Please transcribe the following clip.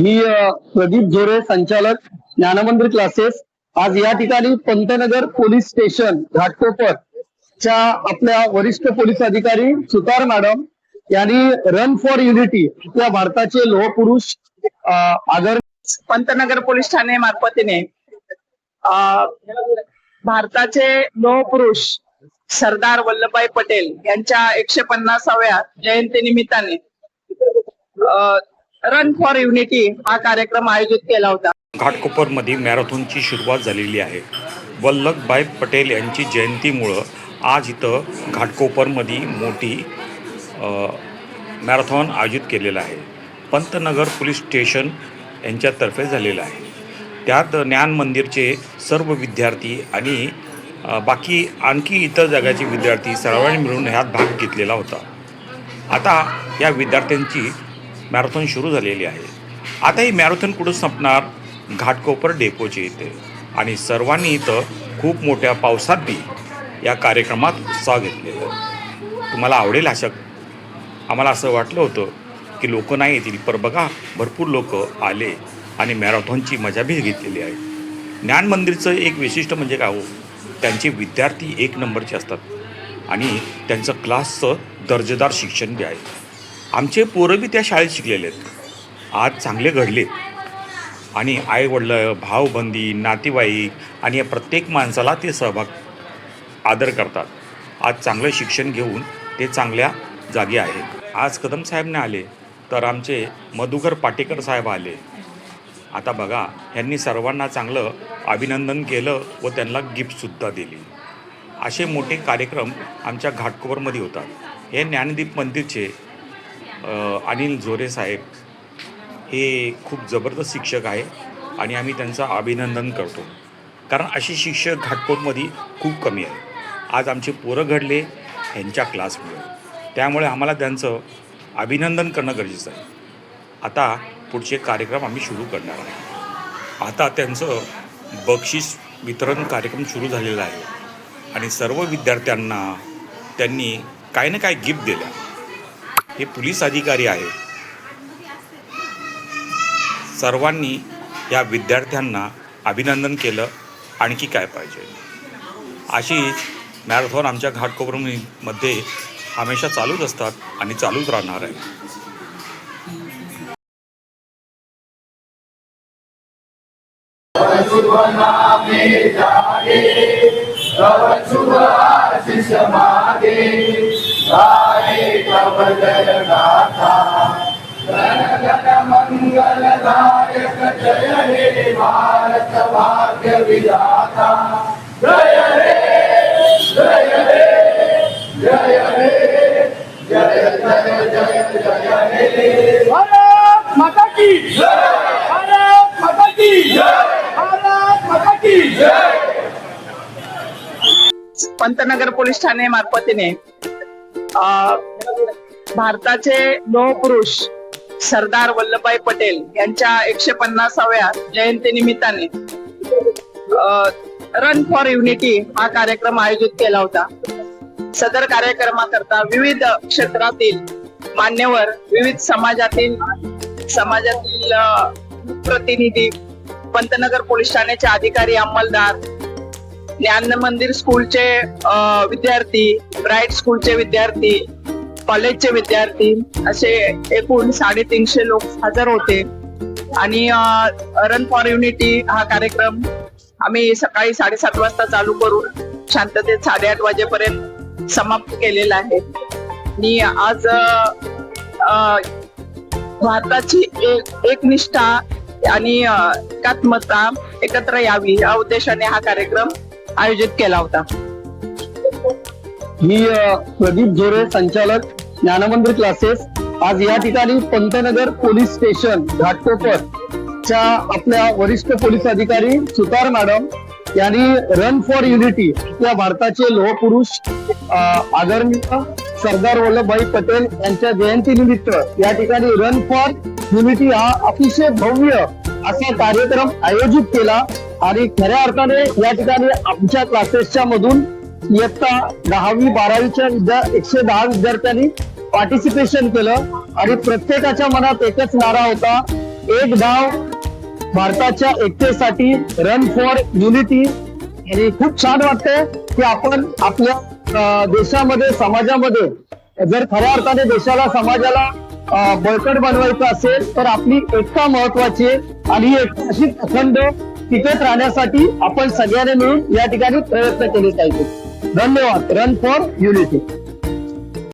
मी प्रदीप झोरे संचालक ज्ञानमंदिर क्लासेस आज या ठिकाणी पंतनगर पोलीस स्टेशन घाटकोपर च्या आपल्या वरिष्ठ पोलीस अधिकारी सुतार मॅडम यांनी रन फॉर युनिटी या भारताचे लोहपुरुष आदर पंतनगर पोलीस ठाणे मार्फतीने भारताचे लोहपुरुष सरदार वल्लभभाई पटेल यांच्या एकशे पन्नासाव्या जयंती निमित्ताने रन फॉर युनिटी हा कार्यक्रम आयोजित केला होता. घाटकोपरमध्ये मॅरेथॉनची सुरुवात झालेली आहे. वल्लभभाई पटेल यांची जयंतीमुळं आज इथं घाटकोपरमध्ये मोठी मॅरेथॉन आयोजित केलेलं आहे. पंतनगर पोलीस स्टेशन यांच्यातर्फे झालेलं आहे. त्यात ज्ञान मंदिरचे सर्व विद्यार्थी आणि बाकी आणखी इतर जगाचे विद्यार्थी सर्वांनी मिळून ह्यात भाग घेतलेला होता. आता या विद्यार्थ्यांची मॅरेथॉन सुरू झालेली आहे. आता ही मॅरेथॉन कुठं संपणार? घाटकोपर डेपोचे इथे. आणि सर्वांनी इथं खूप मोठ्या पावसात बी या कार्यक्रमात उत्साह घेतलेला तुम्हाला आवडेल अशा आम्हाला असं वाटलं होतं की लोक नाही येतील पर बघा भरपूर लोक आले आणि मॅरेथॉनची मजा बी घेतलेली आहे. ज्ञान मंदिरचं एक विशिष्ट म्हणजे काय हो? त्यांचे विद्यार्थी एक नंबरचे असतात. आणि त्यांचं क्लासचं दर्जेदार शिक्षण बी आहे. आमचे पोरं बी त्या शाळेत शिकलेले आहेत. आज चांगले घडले. आणि आईवडलं भावबंदी नातेवाईक आणि या प्रत्येक माणसाला ते सहभाग आदर करतात. आज चांगलं शिक्षण घेऊन ते चांगल्या जागी आहेत. आज कदम साहेब नाही आले तर आमचे मधुकर पाटेकर साहेब आले. आता बघा ह्यांनी सर्वांना चांगलं अभिनंदन केलं व त्यांना गिफ्टसुद्धा दिली. असे मोठे कार्यक्रम आमच्या घाटकोपरमध्ये होतात. हे ज्ञानदीप मंदिरचे अनिल जोरे साहेब हे खूप जबरदस्त शिक्षक आहे आणि आम्ही त्यांचं अभिनंदन करतो. कारण असे शिक्षक घाटकोटमध्ये खूप कमी आहे. आज आमचे पोरं घडले ह्यांच्या क्लासमुळे. त्यामुळे आम्हाला त्यांचं अभिनंदन करणं गरजेचं आहे. आता पुढचे कार्यक्रम आम्ही सुरू करणार आहे. आता त्यांचं बक्षीस वितरण कार्यक्रम सुरू झालेला आहे. आणि सर्व विद्यार्थ्यांना त्यांनी काही ना काही गिफ्ट दिल्या हे पोलीस अधिकारी आहे. सर्वांनी या विद्यार्थ्यांना अभिनंदन केलं आणखी काय पाहिजे? अशीच मॅरेथॉन आमच्या घाटकोपरमध्ये हमेशा चालूच असतात आणि चालूच राहणार आहे. भारत माता की भारत माता की भारत माता की पंतनगर पोलीस ठाणे मार्फतीने भारताचे लोहपुरुष सरदार वल्लभभाई पटेल यांच्या एकशे पन्नासाव्या जयंती निमित्ताने रन फॉर युनिटी हा कार्यक्रम आयोजित केला होता. सदर कार्यक्रमाकरता विविध क्षेत्रातील मान्यवर विविध समाजातील समाजातील प्रतिनिधी पंतनगर पोलीस ठाण्याचे अधिकारी अंमलदार ज्ञान मंदिर स्कूलचे विद्यार्थी ब्राईट स्कूलचे विद्यार्थी कॉलेजचे विद्यार्थी असे एकूण साडेतीनशे लोक हजर होते. आणि रन फॉर युनिटी हा कार्यक्रम आम्ही सकाळी साडेसात वाजता चालू करून शांततेत साडेआठ वाजेपर्यंत समाप्त केलेला आहे. आणि आज भारताची एक एकनिष्ठा आणि एकात्मता एकत्र यावी या उद्देशाने हा कार्यक्रम आयोजित केला होता. मी प्रदीप झोरे संचालक ज्ञानमंदिर क्लासेस आज या ठिकाणी पंतनगर पोलीस स्टेशन घाटकोपर च्या आपल्या वरिष्ठ पोलीस अधिकारी सुतार मॅडम यांनी रन फॉर युनिटी या भारताचे लोहपुरुष आदरणीय सरदार वल्लभभाई पटेल यांच्या जयंतीनिमित्त या ठिकाणी रन फॉर युनिटी हा अतिशय भव्य असा कार्यक्रम आयोजित केला. आणि खऱ्या अर्थाने या ठिकाणी आमच्या क्लासेसच्या मधून इयत्ता दहावी बारावीच्या विद्या एकशे दहा विद्यार्थ्यांनी पार्टिसिपेशन केलं आणि प्रत्येकाच्या मनात एकच नारा होता एक धाव भारताच्या एकतेसाठी रन फॉर युनिटी आणि खूप छान वाटतंय की आपण आपल्या अं, देशामध्ये समाजामध्ये जर खऱ्या अर्थाने देशाला समाजाला बळकट बनवायचं असेल तर आपली एकता महत्वाची आहे. आणि एक एकता अशी अखंड टिकत राहण्यासाठी आपण सगळ्यांनी मिळून या ठिकाणी प्रयत्न केले पाहिजे. धन्यवाद. Run for unity